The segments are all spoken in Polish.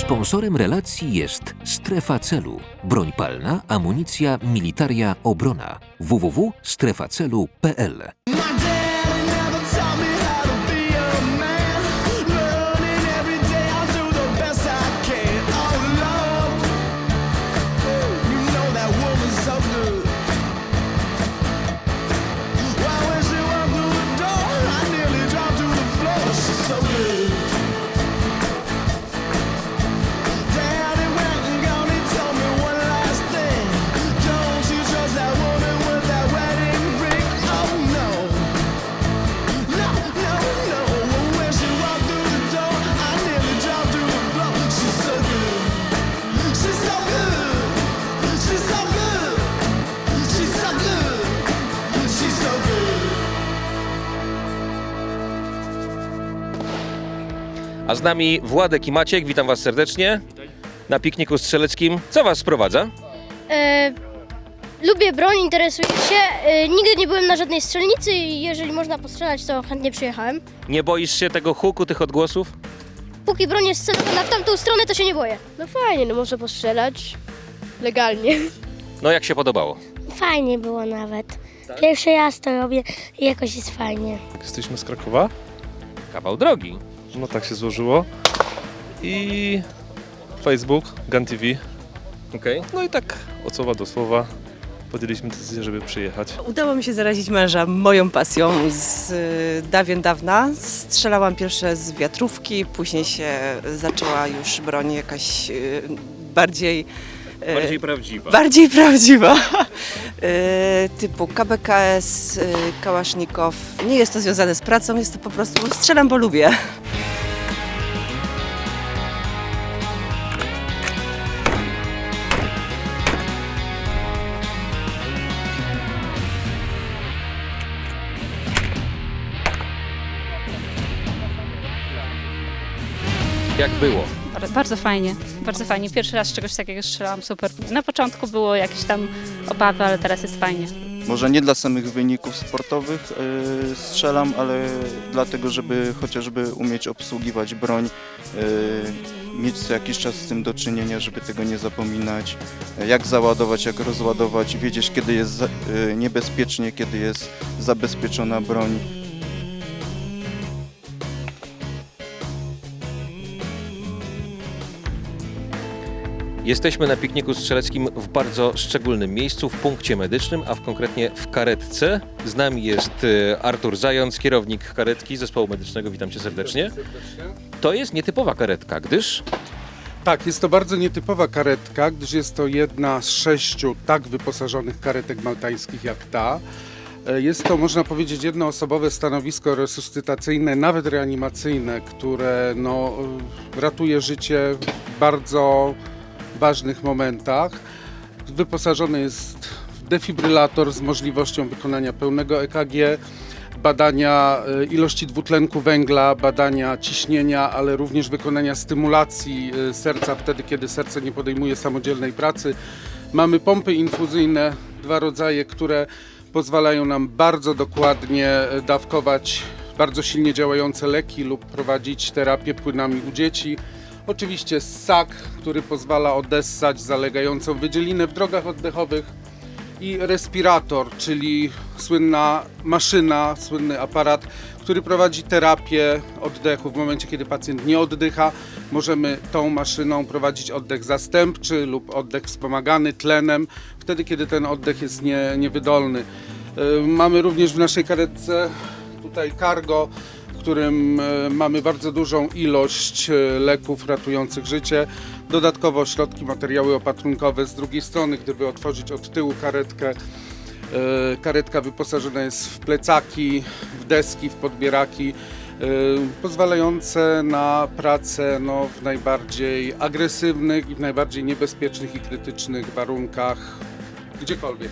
Sponsorem relacji jest Strefa Celu. Broń palna, amunicja, militaria, obrona. www.strefacelu.pl A z nami Władek i Maciek, witam was serdecznie na pikniku strzeleckim. Co was sprowadza? E, lubię broń, interesuję się. E, nigdy nie byłem na żadnej strzelnicy i jeżeli można postrzelać, to chętnie przyjechałem. Nie boisz się tego huku, tych odgłosów? Póki broń jest celowana w tamtą stronę, to się nie boję. No fajnie, no można postrzelać legalnie. No jak się podobało? Fajnie było nawet. Pierwszy raz to robię i jakoś jest fajnie. Jesteśmy z Krakowa, Kawał drogi. no tak się złożyło. I Facebook, Gun TV. Okej. No i tak od słowa do słowa podjęliśmy decyzję, żeby przyjechać. Udało mi się zarazić męża moją pasją z y, dawien dawna. Strzelałam pierwsze z wiatrówki, później się zaczęła już broń jakaś y, bardziej, Bardziej prawdziwa. bardziej prawdziwa. Y, typu KBKS, y, Kałasznikow. Nie jest to związane z pracą, jest to po prostu strzelam, bo lubię. Jak było? Bar- Bardzo fajnie, bardzo fajnie. Pierwszy raz czegoś takiego strzelałam, super. Na początku było jakieś tam obawy, ale teraz jest fajnie. Może nie dla samych wyników sportowych yy, strzelam, ale dlatego, żeby chociażby umieć obsługiwać broń, yy, mieć co jakiś czas z tym do czynienia, żeby tego nie zapominać, yy, jak załadować, jak rozładować, wiedzieć kiedy jest yy, niebezpiecznie, kiedy jest zabezpieczona broń. Jesteśmy na pikniku strzeleckim w bardzo szczególnym miejscu, w punkcie medycznym, a w konkretnie w karetce. Z nami jest e, Artur Zając, kierownik karetki zespołu medycznego. Witam cię serdecznie. To jest nietypowa karetka, gdyż Tak, jest to bardzo nietypowa karetka, gdyż jest to jedna z sześciu tak wyposażonych karetek maltańskich jak ta. E, Jest to, można powiedzieć, jednoosobowe stanowisko resuscytacyjne, nawet reanimacyjne, które no, e, ratuje życie bardzo ważnych momentach. Wyposażone jest w defibrylator z możliwością wykonania pełnego EKG, badania e, ilości dwutlenku węgla, badania ciśnienia, ale również wykonania stymulacji e, serca wtedy, kiedy serce nie podejmuje samodzielnej pracy. Mamy pompy infuzyjne, dwa rodzaje, które pozwalają nam bardzo dokładnie e, dawkować bardzo silnie działające leki lub prowadzić terapię płynami u dzieci. Oczywiście ssak, który pozwala odessać zalegającą wydzielinę w drogach oddechowych i respirator, czyli słynna maszyna, słynny aparat, który prowadzi terapię oddechu. W momencie, kiedy pacjent nie oddycha, możemy tą maszyną prowadzić oddech zastępczy lub oddech wspomagany tlenem, wtedy, kiedy ten oddech jest nie, niewydolny. Yy, Mamy również w naszej karetce tutaj cargo, którym e, mamy bardzo dużą ilość e, leków ratujących życie. Dodatkowo środki, materiały opatrunkowe z drugiej strony, gdyby otworzyć od tyłu karetkę. e, Karetka wyposażona jest w plecaki, w deski, w podbieraki, pozwalające na pracę no, w najbardziej agresywnych i w najbardziej niebezpiecznych i krytycznych warunkach gdziekolwiek.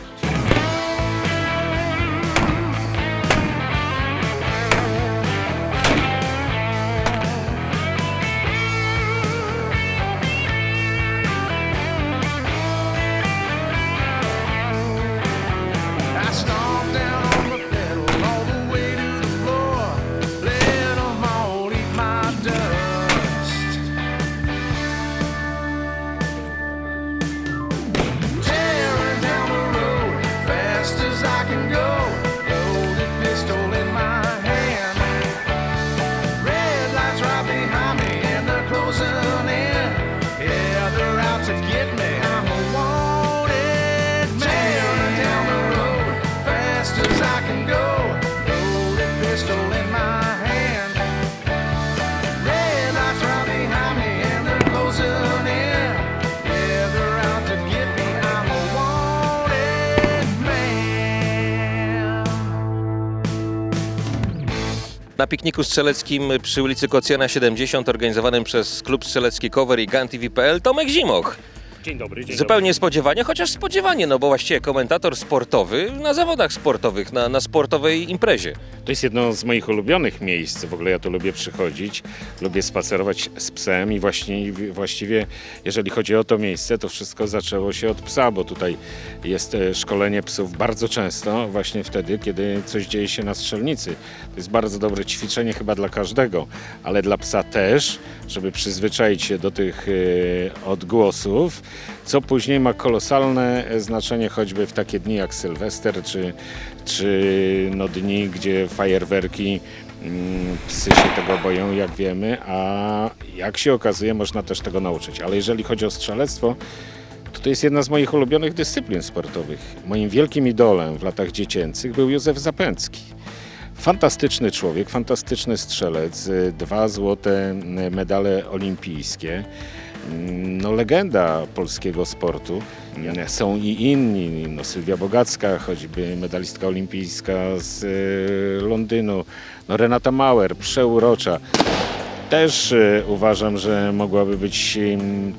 Na pikniku strzeleckim przy ulicy Kocjana 70 organizowanym przez klub strzelecki Cover i Gun TV.pl Tomek Zimoch. Dzień dobry, dzień Zupełnie spodziewanie, chociaż spodziewanie, no bo właściwie komentator sportowy na zawodach sportowych, na, na sportowej imprezie. To jest jedno z moich ulubionych miejsc. W ogóle ja tu lubię przychodzić, lubię spacerować z psem i właśnie, właściwie jeżeli chodzi o to miejsce, to wszystko zaczęło się od psa, bo tutaj jest e, szkolenie psów bardzo często właśnie wtedy, kiedy coś dzieje się na strzelnicy. To jest bardzo dobre ćwiczenie chyba dla każdego, ale dla psa też, żeby przyzwyczaić się do tych e, odgłosów, co później ma kolosalne znaczenie choćby w takie dni jak Sylwester czy, czy no dni, gdzie fajerwerki mm, psy się tego boją, jak wiemy, a jak się okazuje, można też tego nauczyć. Ale jeżeli chodzi o strzelectwo, to to jest jedna z moich ulubionych dyscyplin sportowych. Moim wielkim idolem w latach dziecięcych był Józef Zapęcki. Fantastyczny człowiek, fantastyczny strzelec, dwa złote y, medale olimpijskie. Mm, No, legenda polskiego sportu. Są i inni, no, Sylwia Bogacka, choćby medalistka olimpijska z y, Londynu, no, Renata Mauer, przeurocza. Też y, uważam, że mogłaby być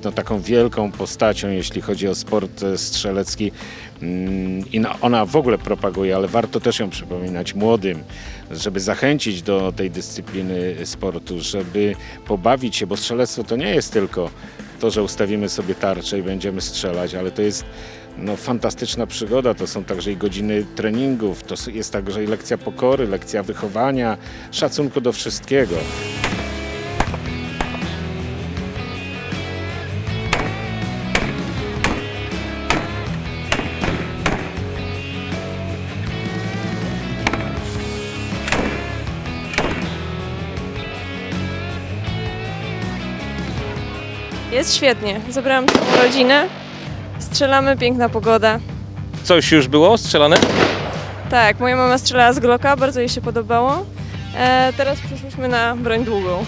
no, taką wielką postacią, jeśli chodzi o sport e, strzelecki. Ym, I ona w ogóle propaguje, ale warto też ją przypominać młodym, żeby zachęcić do tej dyscypliny sportu, żeby pobawić się, bo strzelectwo to nie jest tylko to, że ustawimy sobie tarczę i będziemy strzelać, ale to jest no, fantastyczna przygoda. To są także i godziny treningów, to jest także i lekcja pokory, lekcja wychowania, szacunku do wszystkiego. Jest świetnie. Zabrałam całą rodzinę. Strzelamy, piękna pogoda. Coś już było strzelane? Tak, moja mama strzelała z Glocka, bardzo jej się podobało. E, teraz przyszłyśmy na broń długą.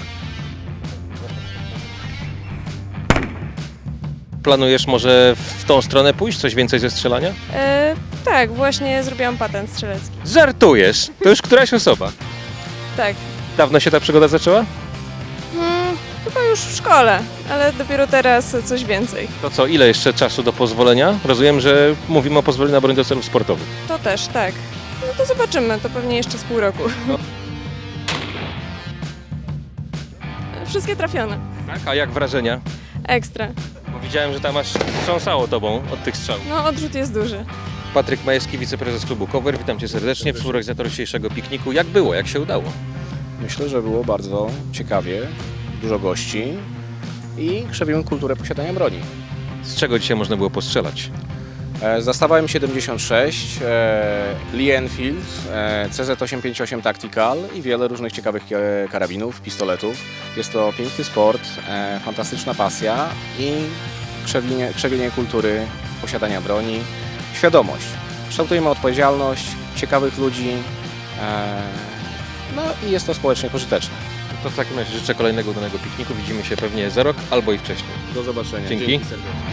Planujesz może w tą stronę pójść? Coś więcej ze strzelania? E, tak, właśnie zrobiłam patent strzelecki. Żartujesz! To już któraś osoba. Tak, Dawno się ta przygoda zaczęła? Chyba już w szkole, ale dopiero teraz coś więcej. To co, ile jeszcze czasu do pozwolenia? Rozumiem, że mówimy o pozwoleniu na broń do celów sportowych. To też, tak. No to zobaczymy, to pewnie jeszcze z pół roku. Wszystkie trafione. Tak? A jak wrażenia? Ekstra. Bo widziałem, że tam aż wstrząsało tobą od tych strzałów. No, odrzut jest duży. Patryk Majewski, wiceprezes klubu Cover. Witam cię serdecznie, współorganizator dzisiejszego pikniku. Jak było? Jak się udało? Myślę, że było bardzo ciekawie, dużo gości i krzewimy kulturę posiadania broni. Z czego dzisiaj można było postrzelać? E, Zastawa M76, e, Lee Enfield, e, CZ858 Tactical i wiele różnych ciekawych karabinów, pistoletów. Jest to piękny sport, fantastyczna pasja i krzewienie, krzewienie kultury posiadania broni, świadomość. Kształtujemy odpowiedzialność, ciekawych ludzi, no i jest to społecznie pożyteczne. To w takim razie życzę kolejnego udanego pikniku. Widzimy się pewnie za rok albo i wcześniej. Do zobaczenia. Dzięki. serdecznie.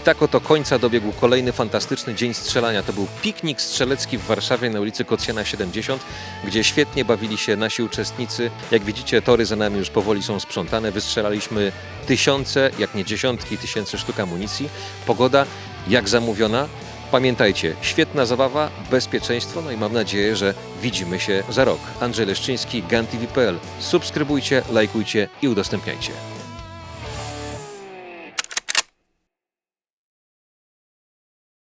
I tak oto końca dobiegł kolejny fantastyczny dzień strzelania. To był piknik strzelecki w Warszawie na ulicy Kocjana 70, gdzie świetnie bawili się nasi uczestnicy. Jak widzicie, tory za nami już powoli są sprzątane. Wystrzelaliśmy tysiące, jak nie dziesiątki tysięcy sztuk amunicji. Pogoda jak zamówiona. Pamiętajcie, świetna zabawa, bezpieczeństwo, no i mam nadzieję, że widzimy się za rok. Andrzej Leszczyński, GunTV.pl. Subskrybujcie, lajkujcie i udostępniajcie.